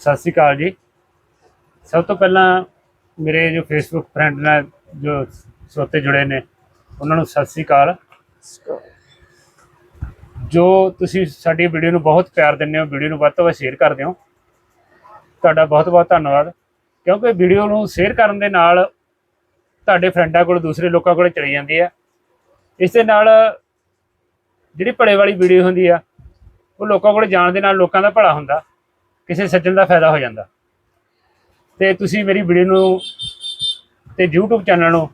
ਸਤਿ ਸ਼੍ਰੀ ਅਕਾਲ ਜੀ। ਸਭ ਤੋਂ ਪਹਿਲਾਂ ਮੇਰੇ ਜੋ ਫੇਸਬੁੱਕ ਫਰੈਂਡ ਨਾਲ ਜੋ ਸੋਤੇ ਜੁੜੇ ਨੇ, ਉਹਨਾਂ ਨੂੰ ਸਤਿ ਸ਼੍ਰੀ ਅਕਾਲ। ਜੋ ਤੁਸੀਂ ਸਾਡੀ ਵੀਡੀਓ ਨੂੰ ਬਹੁਤ ਪਿਆਰ ਦਿੰਦੇ ਹੋ, ਵੀਡੀਓ ਨੂੰ ਵੱਧ ਤੋਂ ਵੱਧ ਸ਼ੇਅਰ ਕਰਦੇ ਹੋ, ਤੁਹਾਡਾ ਬਹੁਤ ਬਹੁਤ ਧੰਨਵਾਦ। ਕਿਉਂਕਿ ਵੀਡੀਓ ਨੂੰ ਸ਼ੇਅਰ ਕਰਨ ਦੇ ਨਾਲ ਤੁਹਾਡੇ ਫਰੈਂਡਾਂ ਕੋਲ, ਦੂਸਰੇ ਲੋਕਾਂ ਕੋਲ ਚਲੀ ਜਾਂਦੀ ਹੈ ਇਸ ਦੇ ਨਾਲ ਜਿਹੜੀ ਭਲੇ ਵਾਲੀ ਵੀਡੀਓ ਹੁੰਦੀ ਆ, ਉਹ ਲੋਕਾਂ ਕੋਲ ਜਾਣ ਦੇ ਨਾਲ ਲੋਕਾਂ ਦਾ ਭਲਾ ਹੁੰਦਾ। ਕਿਸੇ ਸੱਜਣ ਦਾ ਫਾਇਦਾ ਹੋ ਜਾਂਦਾ। ਤੇ ਤੁਸੀਂ ਮੇਰੀ ਵੀਡੀਓ ਨੂੰ ਤੇ YouTube ਚੈਨਲ ਨੂੰ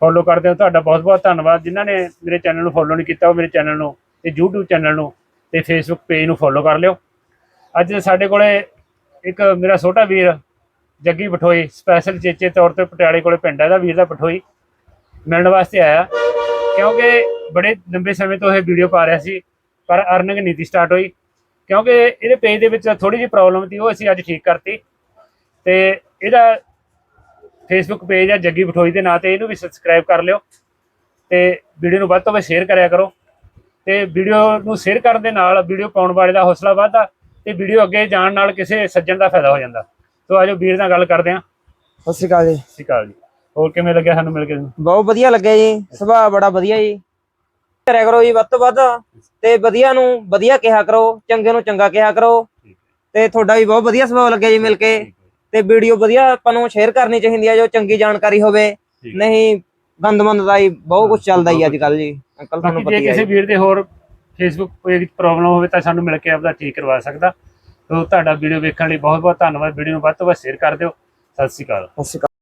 ਫੋਲੋ ਕਰਦੇ ਹੋ। ਤੁਹਾਡਾ ਬਹੁਤ ਬਹੁਤ ਧੰਨਵਾਦ। ਜਿਨ੍ਹਾਂ ਨੇ ਮੇਰੇ ਚੈਨਲ ਨੂੰ ਫੋਲੋ ਨਹੀਂ ਕੀਤਾ, ਉਹ ਮੇਰੇ ਚੈਨਲ ਨੂੰ ਤੇ YouTube ਚੈਨਲ ਨੂੰ ਤੇ Facebook ਪੇਜ ਨੂੰ ਫੋਲੋ ਕਰ ਲਿਓ। ਅੱਜ ਸਾਡੇ ਕੋਲੇ ਇੱਕ ਮੇਰਾ ਛੋਟਾ ਵੀਰ, ਜੱਗੀ ਪਠੋਈ ਸਪੈਸ਼ਲ ਚੇਚੇ ਤੌਰ ਤੇ ਪਟਿਆਲੇ ਕੋਲੇ ਪਿੰਡ ਹੈ। ਦਾ ਵੀਰ ਦਾ ਪਠੋਈ ਮਿਲਣ ਵਾਸਤੇ ਆਇਆ। ਕਿਉਂਕਿ ਬੜੇ ਲੰਬੇ ਸਮੇਂ ਤੋਂ ਇਹ ਵੀਡੀਓ ਪਾ ਰਿਹਾ ਸੀ, ਪਰ ਅਰਨਿੰਗ ਨੀਤੀ ਸਟਾਰਟ ਹੋਈ। ਕਿਉਂਕਿ ਇਹਦੇ ਪੇਜ ਦੇ ਵਿੱਚ ਥੋੜੀ ਜਿਹੀ ਪ੍ਰੋਬਲਮ ਸੀ ਉਹ ਅਸੀਂ ਅੱਜ ਠੀਕ ਕਰਤੀ। ਤੇ ਇਹਦਾ ਫੇਸਬੁੱਕ ਪੇਜ ਹੈ ਜੱਗੀ ਬਠੋਈ ਦੇ ਨਾਂ ਤੇ ਇਹਨੂੰ ਵੀ ਸਬਸਕ੍ਰਾਈਬ ਕਰ ਲਿਓ ਤੇ ਵੀਡੀਓ ਨੂੰ ਵੱਧ ਤੋਂ ਵੱਧ ਸ਼ੇਅਰ ਕਰਿਆ ਕਰੋ। ਤੇ ਵੀਡੀਓ ਨੂੰ ਸ਼ੇਅਰ ਕਰਨ ਦੇ ਨਾਲ ਵੀਡੀਓ ਪਾਉਣ ਵਾਲੇ ਦਾ ਹੌਸਲਾ ਵੱਧਦਾ ਤੇ ਵੀਡੀਓ ਅੱਗੇ ਜਾਣ ਨਾਲ ਕਿਸੇ ਸੱਜਣ ਦਾ ਫਾਇਦਾ ਹੋ ਜਾਂਦਾ। ਸੋ ਆਜੋ ਵੀਰ ਨਾਲ ਗੱਲ ਕਰਦੇ ਹਾਂ ਸਤਿ ਸਤਿ ਸ਼੍ਰੀ ਅਕਾਲ ਜੀ। ਸ਼੍ਰੀ ਅਕਾਲ ਜੀ। ਹੋਰ ਕਿਵੇਂ ਲੱਗਿਆ ਸਾਨੂੰ ਮਿਲ ਕੇ? ਬਹੁਤ ਵਧੀਆ ਲੱਗਿਆ ਜੀ। ਸੁਭਾਅ ਬੜਾ ਵਧੀਆ ਜੀ। ਕਰਿਆ ਕਰੋ ਜੀ ਵੱਧ ਤੋਂ ਵੱਧ ਤੇ ਵਧੀਆ ਨੂੰ ਵਧੀਆ ਕਿਹਾ ਕਰੋ ਚੰਗੇ ਨੂੰ ਚੰਗਾ ਕਿਹਾ ਕਰੋ। ਤੇ ਤੁਹਾਡਾ ਵੀ ਬਹੁਤ ਵਧੀਆ ਸੁਭਾਅ ਲੱਗਿਆ ਜੀ ਮਿਲ ਕੇ। ਤੇ ਵੀਡੀਓ ਵਧੀਆ ਆਪਾਂ ਨੂੰ ਸ਼ੇਅਰ ਕਰਨੀ ਚਾਹੀਦੀ ਹੈ ਜੋ ਚੰਗੀ ਜਾਣਕਾਰੀ ਹੋਵੇ। ਨਹੀਂ ਗੰਦਮੰਦ ਦਾ ਹੀ ਬਹੁਤ ਕੁਝ ਚੱਲਦਾ ਜੀ ਅੱਜ ਕੱਲ ਜੀ। ਅੰਕਲ ਤੁਹਾਨੂੰ ਪਤਾ ਹੀ ਹੈ ਕਿਸੇ। ਵੀਰ ਦੇ ਹੋਰ ਫੇਸਬੁੱਕ ਵਿੱਚ ਪ੍ਰੋਬਲਮ ਹੋਵੇ ਤਾਂ ਸਾਨੂੰ ਮਿਲ ਕੇ ਆਪਦਾ ਠੀਕ ਕਰਵਾ ਸਕਦਾ। ਸੋ ਤੁਹਾਡਾ ਵੀਡੀਓ ਵੇਖਣ ਲਈ ਬਹੁਤ ਬਹੁਤ ਧੰਨਵਾਦ। ਵੀਡੀਓ ਨੂੰ ਵੱਧ ਤੋਂ ਵੱਧ ਸ਼ੇਅਰ ਕਰ ਦਿਓ। ਸਤਿ ਸ਼੍ਰੀ ਅਕਾਲ। ਸਤਿ ਸ਼੍ਰੀ ਅਕਾਲ।